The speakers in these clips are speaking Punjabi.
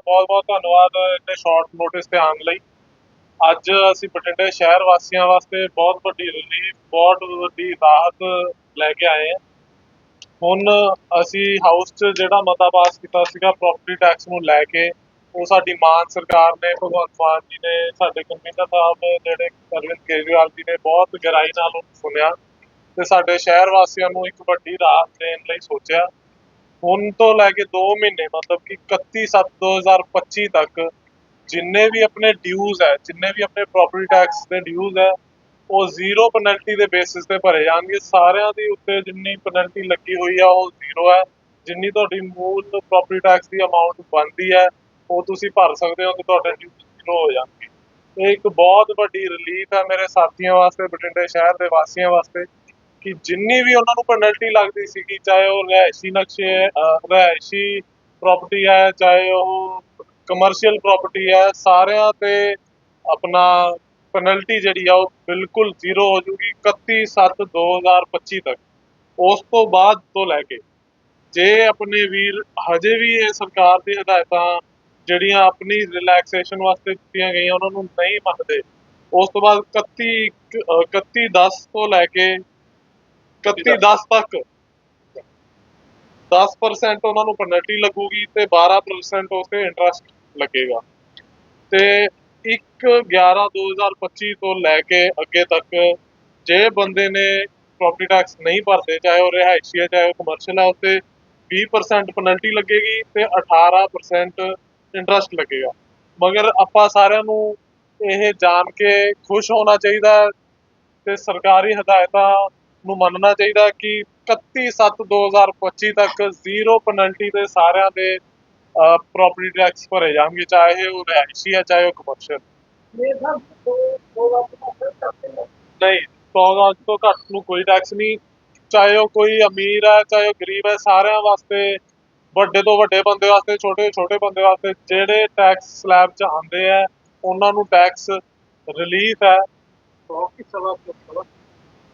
ਬਹੁਤ ਬਹੁਤ ਧੰਨਵਾਦ ਇੰਨੇ ਸ਼ਾਰਟ ਨੋਟਿਸ ਤੇ ਆਉਣ ਲਈ। ਅੱਜ ਅਸੀਂ ਬਠਿੰਡੇ ਸ਼ਹਿਰ ਵਾਸੀਆਂ ਵਾਸਤੇ ਬਹੁਤ ਵੱਡੀ ਰਿਲੀਫ ਬਹੁਤ ਵੱਡੀ ਰਾਹਤ ਲੈ ਕੇ ਆਏ ਹਾਂ। ਹੁਣ ਅਸੀਂ ਹਾਊਸ 'ਚ ਜਿਹੜਾ ਮਤਾ ਪਾਸ ਕੀਤਾ ਸੀਗਾ ਪ੍ਰਾਪਰਟੀ ਟੈਕਸ ਨੂੰ ਲੈ ਕੇ, ਉਹ ਸਾਡੀ ਮਾਨ ਸਰਕਾਰ ਨੇ, ਭਗਵੰਤ ਮਾਨ ਜੀ ਨੇ, ਸਾਡੇ ਕਨਵੀਨਰ ਸਾਹਿਬ ਜਿਹੜੇ ਅਰਵਿੰਦ ਕੇਜਰੀਵਾਲ ਜੀ ਨੇ ਬਹੁਤ ਗਹਿਰਾਈ ਨਾਲ ਉਹਨੂੰ ਸੁਣਿਆ ਤੇ ਸਾਡੇ ਸ਼ਹਿਰ ਵਾਸੀਆਂ ਨੂੰ ਇੱਕ ਵੱਡੀ ਰਾਹਤ ਦੇਣ ਲਈ ਸੋਚਿਆ। ਹੁਣ ਤੋਂ ਲੈ ਕੇ 2 ਮਹੀਨੇ, ਮਤਲਬ ਕਿ 31/7/2025 ਤੱਕ ਜਿੰਨੇ ਵੀ ਆਪਣੇ ਡਿਊਜ਼ ਹੈ, ਜਿੰਨੇ ਵੀ ਆਪਣੇ ਪ੍ਰਾਪਰਟੀ ਟੈਕਸ ਦੇ ਡਿਊਜ਼ ਹੈ, ਉਹ ਜ਼ੀਰੋ ਪੈਨਲਟੀ ਦੇ ਬੇਸਿਸ ਤੇ ਭਰੇ ਜਾਣਗੇ। ਸਾਰਿਆਂ ਦੀ ਉੱਤੇ ਜਿੰਨੀ ਪੈਨਲਟੀ ਲੱਗੀ ਹੋਈ ਆ, ਉਹ ਜ਼ੀਰੋ ਹੈ। ਜਿੰਨੀ ਤੁਹਾਡੀ ਮੂਲ ਪ੍ਰਾਪਰਟੀ ਟੈਕਸ ਦੀ ਅਮਾਉਂਟ ਬਣਦੀ ਹੈ, ਉਹ ਤੁਸੀਂ ਭਰ ਸਕਦੇ ਹੋ ਤੇ ਤੁਹਾਡੇ ਡਿਊਜ਼ ਜ਼ੀਰੋ ਹੋ ਜਾਣਗੇ। ਇਹ ਇੱਕ ਬਹੁਤ ਵੱਡੀ ਰਿਲੀਫ ਹੈ ਮੇਰੇ ਸਾਥੀਆਂ ਵਾਸਤੇ, ਬਠਿੰਡੇ ਸ਼ਹਿਰ ਦੇ ਵਾਸੀਆਂ ਵਾਸਤੇ। ਕਿ ਜਿੰਨੀ ਵੀ ਉਹਨਾਂ ਨੂੰ ਪੈਨਲਟੀ ਲੱਗਦੀ ਸੀਗੀ ਚਾਹੇ ਉਹ ਰਿਹਾਇਸ਼ੀ ਨਕਸ਼ੇ ਅਹ, ਰਿਹਾਇਸ਼ੀ ਪ੍ਰਾਪਰਟੀ ਹੈ ਚਾਹੇ ਉਹ ਕਮਰਸ਼ੀਅਲ ਪ੍ਰਾਪਰਟੀ ਹੈ ਸਾਰਿਆਂ ਤੇ ਆਪਣਾ ਪੈਨਲਟੀ ਜਿਹੜੀ ਆ ਉਹ ਬਿਲਕੁਲ ਜ਼ੀਰੋ ਹੋ ਜੂਗੀ 31/7/2025 ਤੱਕ। ਉਸ ਤੋਂ ਬਾਅਦ ਤੋਂ ਲੈ ਕੇ ਜੇ ਆਪਣੇ ਵੀਰ ਹਜੇ ਵੀ ਇਹ ਸਰਕਾਰ ਦੀ ਹਦਾਇਤਾਂ ਜਿਹੜੀਆਂ ਆਪਣੀ ਰਿਲੈਕਸੇਸ਼ਨ ਵਾਸਤੇ ਦਿੱਤੀਆਂ ਗਈਆਂ ਉਹਨਾਂ ਨੂੰ ਨਹੀਂ ਮੰਨਦੇ ਉਸ ਤੋਂ ਬਾਅਦ 31 31 10 ਤੋਂ ਲੈ ਕੇ 31 10 ਤੱਕ। 10% ਉਹਨਾਂ ਨੂੰ ਪੈਨਲਟੀ ਲੱਗੂਗੀ ਤੇ 12% ਉਸ ਤੇ ਇੰਟਰਸਟ ਲੱਗੇਗਾ। ਤੇ 1 11 2025 ਤੋਂ ਲੈ ਕੇ ਅੱਗੇ ਤੱਕ ਜੇ ਬੰਦੇ ਨੇ ਪ੍ਰਾਪਰਟੀ ਟੈਕਸ ਨਹੀਂ ਭਰਦੇ, ਚਾਹੇ ਉਹ ਰਿਹਾਇਸ਼ੀ ਹੈ, ਚਾਹੇ ਉਹ ਕਮਰਸ਼ੀਅਲ ਹੈ ਉੱਤੇ 20% ਪੈਨਲਟੀ ਲੱਗੇਗੀ ਤੇ 18% ਇੰਟਰਸਟ ਲੱਗੇਗਾ। ਮਗਰ ਆਪਾਂ ਸਾਰਿਆਂ ਨੂੰ ਇਹ ਜਾਣ ਕੇ ਖੁਸ਼ ਹੋਣਾ ਚਾਹੀਦਾ ਹੈ ਤੇ ਸਰਕਾਰੀ ਹਦਾਇਤਾਂ ਨੂੰ ਮੰਨਣਾ ਚਾਹੀਦਾ ਕਿ 31/7/2025 ਤੱਕ ਜ਼ੀਰੋ ਪੈਨਲਟੀ ਤੇ ਸਾਰਿਆਂ ਦੇ ਪ੍ਰਾਪਰਟੀ ਟੈਕਸ ਭਰੇ ਜਾਣਗੇ ਚਾਹੇ ਉਹ ਰਿਹਾਇਸ਼ੀ ਹੈ ਚਾਹੇ ਉਹ ਕਮਰਸ਼ੀਅਲ ਨਹੀਂ। 100 ਤੋਂ ਘੱਟ ਨੂੰ ਕੋਈ ਟੈਕਸ ਨਹੀਂ। ਚਾਹੇ ਉਹ ਕੋਈ ਅਮੀਰ ਹੈ ਚਾਹੇ ਉਹ ਗਰੀਬ ਹੈ ਸਾਰਿਆਂ ਵਾਸਤੇ ਵੱਡੇ ਤੋਂ ਵੱਡੇ ਬੰਦੇ ਵਾਸਤੇ ਛੋਟੇ ਛੋਟੇ ਬੰਦੇ ਵਾਸਤੇ ਜਿਹੜੇ ਟੈਕਸ ਸਲੈਬ 'ਚ ਆਉਂਦੇ ਆ ਉਹਨਾਂ ਨੂੰ ਟੈਕਸ ਰਿਲੀਫ ਹੈ। ਬਹੁਤ ਹੀ ਸਵਾਲ ਪੁੱਛਣਾ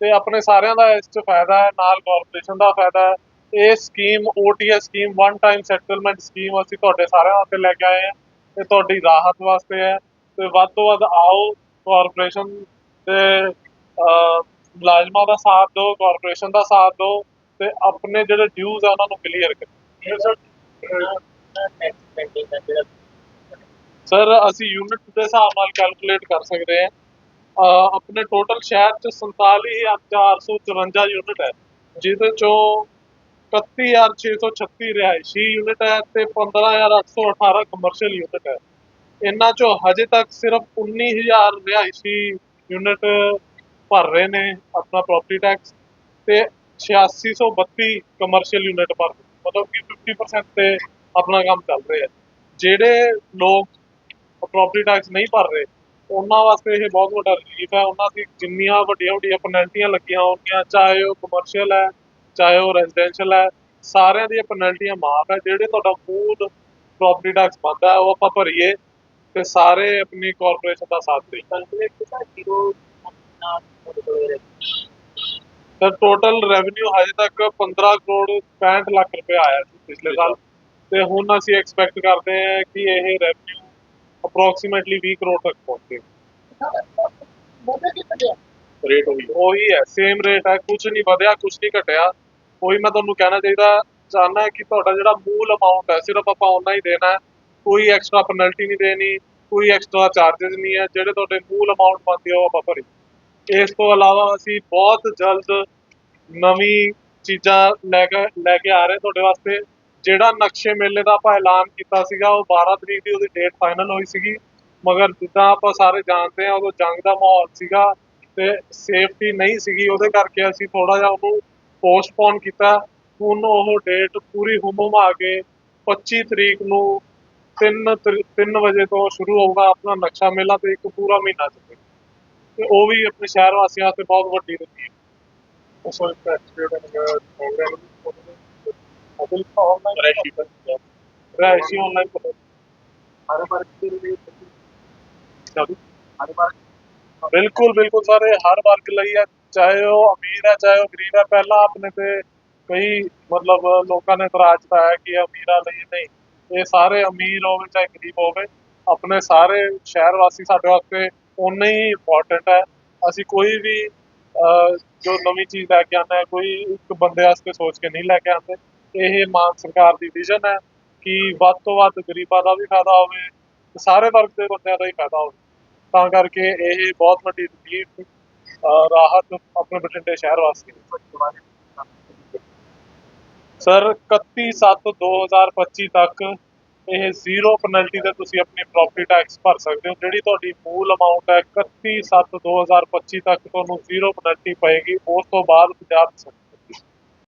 ਤੇ ਆਪਣੇ ਸਾਰਿਆਂ ਦਾ ਇਸ 'ਚ ਫਾਇਦਾ ਹੈ ਨਾਲ ਕਾਰਪੋਰੇਸ਼ਨ ਦਾ ਫਾਇਦਾ ਹੈ। ਇਹ scheme OTS scheme one time settlement scheme ਅਸੀਂ ਤੁਹਾਡੇ ਸਾਰਿਆਂ ਵਾਸਤੇ ਲੈ ਕੇ ਆਏ ਹਾਂ। ਤੇ ਤੁਹਾਡੀ ਰਾਹਤ ਵਾਸਤੇ ਹੈ। ਤੇ ਵੱਧ ਤੋਂ ਵੱਧ ਆਓ ਕਾਰਪੋਰੇਸ਼ਨ ਅਹ, ਮੁਲਾਜ਼ਮਾਂ ਦਾ ਸਾਥ ਦਿਓ ਕਾਰਪੋਰੇਸ਼ਨ ਦਾ ਸਾਥ ਦਿਓ ਤੇ ਆਪਣੇ ਜਿਹੜੇ ਡਿਊਜ਼ ਆ ਉਹਨਾਂ ਨੂੰ ਕਲੀਅਰ ਕਰੋ। ਇਹ ਸਰ ਅਸੀਂ ਯੂਨਿਟ ਦੇ ਹਿਸਾਬ ਨਾਲ ਕੈਲਕੂਲੇਟ ਕਰ ਸਕਦੇ ਹਾਂ। ਆਪਣੇ ਟੋਟਲ ਸ਼ਹਿਰ ਚ 47454 ਯੂਨਿਟ ਹੈ, ਜਿਹਦੇ ਚੋਂ 31636 ਰਿਹਾਇਸ਼ੀ ਯੂਨਿਟ ਹੈ ਤੇ 15818 ਕਮਰਸ਼ੀਅਲ ਯੂਨਿਟ ਹੈ। ਇਹਨਾਂ ਚੋਂ ਹਜੇ ਤੱਕ ਸਿਰਫ 19000 ਰਿਹਾਇਸ਼ੀ ਯੂਨਿਟ ਭਰ ਰਹੇ ਨੇ ਆਪਣਾ ਪ੍ਰਾਪਰਟੀ ਟੈਕਸ ਤੇ 8632 ਕਮਰਸ਼ੀਅਲ ਯੂਨਿਟ ਭਰ ਰਹੇ ਮਤਲਬ ਕਿ 50% ਤੇ ਆਪਣਾ ਕੰਮ ਚੱਲ ਰਿਹਾ ਹੈ। ਜਿਹੜੇ ਲੋਕ ਪ੍ਰਾਪਰਟੀ ਟੈਕਸ ਨਹੀਂ ਭਰ ਰਹੇ ਉਹਨਾਂ ਵਾਸਤੇ ਇਹ ਬਹੁਤ ਵੱਡਾ ਰਿਲੀਫ ਹੈ। ਉਹਨਾਂ ਦੀ ਜਿੰਨੀਆਂ ਵੱਡੀਆਂ ਵੱਡੀਆਂ ਪੈਨਲਟੀਆਂ ਲੱਗੀਆਂ ਹੋਣਗੀਆਂ, ਚਾਹੇ ਉਹ ਕਮਰਸ਼ੀਅਲ ਹੈ, ਚਾਹੇ ਉਹ ਰੈਜ਼ੀਡੈਂਸ਼ੀਅਲ ਹੈ, ਸਾਰਿਆਂ ਦੀਆਂ ਪੈਨਲਟੀਆਂ ਮਾਫ ਹੈ। ਜਿਹੜੇ ਤੁਹਾਡਾ ਮੂਲ ਪ੍ਰਾਪਰਟੀ ਟੈਕਸ ਬਣਦਾ ਉਹ ਆਪਾਂ ਭਰੀਏ ਤੇ ਸਾਰੇ ਆਪਣੀ ਕਾਰਪੋਰੇਸ਼ਨ ਦਾ ਸਾਥ ਦੇਈਏ। ਸਰ ਟੋਟਲ ਰੈਵਨਿਊ ਹਜੇ ਤੱਕ 15 ਕਰੋੜ 65 ਲੱਖ ਰੁਪਏ ਆਇਆ ਸੀ ਪਿਛਲੇ ਸਾਲ। ਤੇ ਹੁਣ ਅਸੀਂ ਐਕਸਪੈਕਟ ਕਰਦੇ ਹਾਂ ਕਿ ਇਹ ਰੈਵਨਿਊ ਅਪਰੋਕਸੀਮੇਟਲੀ 20 ਕਰੋੜ ਤੱਕ ਪਹੁੰਚੇ। ਬੋਲੇ ਕਿ ਪੜਿਆ ਰੇਟ ਉਹੀ ਉਹੀ ਹੈ ਸੇਮ ਰੇਟ ਹੈ ਕੁਝ ਨਹੀਂ ਵਧਿਆ ਕੁਝ ਨਹੀਂ ਘਟਿਆ। ਉਹੀ ਮੈਂ ਤੁਹਾਨੂੰ ਕਹਿਣਾ ਚਾਹੀਦਾ ਚਾਹਨਾ ਹੈ ਕਿ ਤੁਹਾਡਾ ਜਿਹੜਾ ਮੂਲ ਅਮਾਉਂਟ ਹੈ ਸਿਰਫ ਆਪਾਂ ਉਨਾ ਹੀ ਦੇਣਾ ਹੈ। ਕੋਈ ਐਕਸਟਰਾ ਪੈਨਲਟੀ ਨਹੀਂ ਦੇਣੀ ਕੋਈ ਐਕਸਟਰਾ ਚਾਰजेस ਨਹੀਂ ਹੈ ਜਿਹੜੇ ਤੁਹਾਡੇ ਮੂਲ ਅਮਾਉਂਟ ਬਣਦੀ ਹੈ ਆਪਾਂ ਭਰੀ। ਇਸ ਤੋਂ ਇਲਾਵਾ ਅਸੀਂ ਬਹੁਤ ਜਲਦ ਨਵੀਂ ਚੀਜ਼ਾਂ ਲੈ ਕੇ ਲੈ ਕੇ ਆ ਰਹੇ ਤੁਹਾਡੇ ਵਾਸਤੇ। ਜਿਹੜਾ ਨਕਸ਼ੇ ਮੇਲੇ ਦਾ ਆਪਾਂ ਐਲਾਨ ਕੀਤਾ ਸੀਗਾ, ਉਹ 12 ਤਰੀਕ ਦੀ ਉਹਦੀ ਡੇਟ ਫਾਈਨਲ ਹੋਈ ਸੀਗੀ। ਮਗਰ ਜਿੱਦਾਂ ਆਪਾਂ ਸਾਰੇ ਜਾਣਦੇ ਹਾਂ, ਉਦੋਂ ਜੰਗ ਦਾ ਮਾਹੌਲ ਸੀਗਾ ਤੇ ਸੇਫਟੀ ਨਹੀਂ ਸੀਗੀ, ਉਹਦੇ ਕਰਕੇ ਅਸੀਂ ਥੋੜਾ ਜਿਹਾ ਉਹਨੂੰ ਪੋਸਟਪੋਨ ਕੀਤਾ। ਹੁਣ ਉਹ ਡੇਟ ਪੂਰੀ ਹੁਮਮ ਆ ਕੇ 25 ਤਰੀਕ ਨੂੰ 3 3 ਵਜੇ ਤੋਂ ਸ਼ੁਰੂ ਹੋਊਗਾ ਆਪਣਾ ਨਕਸ਼ਾ ਮੇਲਾ ਤੇ ਇੱਕ ਪੂਰਾ ਮਹੀਨਾ ਚੱਲੇਗਾ। ਤੇ ਉਹ ਵੀ ਆਪਣੇ ਸ਼ਹਿਰ ਵਾਸੀਆਂ ਤੇ ਬਹੁਤ ਵੱਡੀ ਰਕੀਬ ਉਸ ਵਕਤ ਐਕਸਪੀਰੀਅੰਸ ਪ੍ਰੋਗਰਾਮ ਅਸਲ ਆਨਲਾਈਨ ਰੈਸ਼ੀ ਰੈਸ਼ੀ ਆਨਲਾਈਨ ਹਰ ਵਰਗ ਦੇ ਲਈ ਹਰ ਵਰਗ ਬਿਲਕੁਲ ਬਿਲਕੁਲ ਸਰ ਇਹ ਹਰ ਵਰਗ ਲਈ ਹੈ ਚਾਹੇ ਉਹ ਅਮੀਰ ਹੈ ਚਾਹੇ ਉਹ ਗਰੀਬ ਹੈ ਪਹਿਲਾਂ ਆਪਣੇ ਤੇ ਕਈ ਮਤਲਬ ਲੋਕਾਂ ਨੇ ਇਤਰਾਜ਼ ਪਾਇਆ ਕਿ ਅਮੀਰਾਂ ਲਈ ਨਹੀਂ। ਇਹ ਸਾਰੇ ਅਮੀਰ ਹੋਵੇ ਚਾਹੇ ਗਰੀਬ ਹੋਵੇ, ਆਪਣੇ ਸਾਰੇ ਸ਼ਹਿਰ ਵਾਸੀ ਸਾਡੇ ਵਾਸਤੇ ਉਨੇ ਹੀ ਇੰਪੋਰਟੈਂਟ ਹੈ ਅਸੀਂ ਕੋਈ ਵੀ ਜੋ ਨਵੀਂ ਚੀਜ਼ ਲੈ ਕੇ ਆਉਂਦੇ ਹਾਂ ਕੋਈ ਇੱਕ ਬੰਦੇ ਵਾਸਤੇ ਸੋਚ ਕੇ ਨਹੀਂ ਲੈ ਕੇ ਆਉਂਦੇ। ਇਹ ਮਾਨ ਸਰਕਾਰ ਦੀ ਵਿਜ਼ਨ ਹੈ ਕਿ ਵੱਧ ਤੋਂ ਵੱਧ ਗਰੀਬਾਂ ਦਾ ਵੀ ਫਾਇਦਾ ਹੋਵੇ ਤੇ ਸਾਰੇ ਵਰਗ ਦੇ ਬੰਦਿਆਂ ਦਾ ਹੀ ਫਾਇਦਾ ਹੋਵੇ। ਤਾਂ ਕਰਕੇ ਇਹ ਬਹੁਤ ਵੱਡੀ ਰਿਲੀਫ ਰਾਹਤ ਆਪਣੇ ਬਠਿੰਡੇ ਸ਼ਹਿਰ ਵਾਸਤੇ ਸਰ 31/7/2025 ਤੱਕ ਇਹ ਜ਼ੀਰੋ ਪੈਨਲਟੀ ਤੇ ਤੁਸੀਂ ਆਪਣੀ ਪ੍ਰੋਪਰਟੀ ਟੈਕਸ ਭਰ ਸਕਦੇ ਹੋ, ਜਿਹੜੀ ਤੁਹਾਡੀ ਮੂਲ ਅਮਾਉਂਟ ਹੈ 31/7/2025 ਤੱਕ ਤੁਹਾਨੂੰ ਜ਼ੀਰੋ ਪੈਨਲਟੀ ਪਏਗੀ, ਉਸ ਤੋਂ ਬਾਅਦ 50%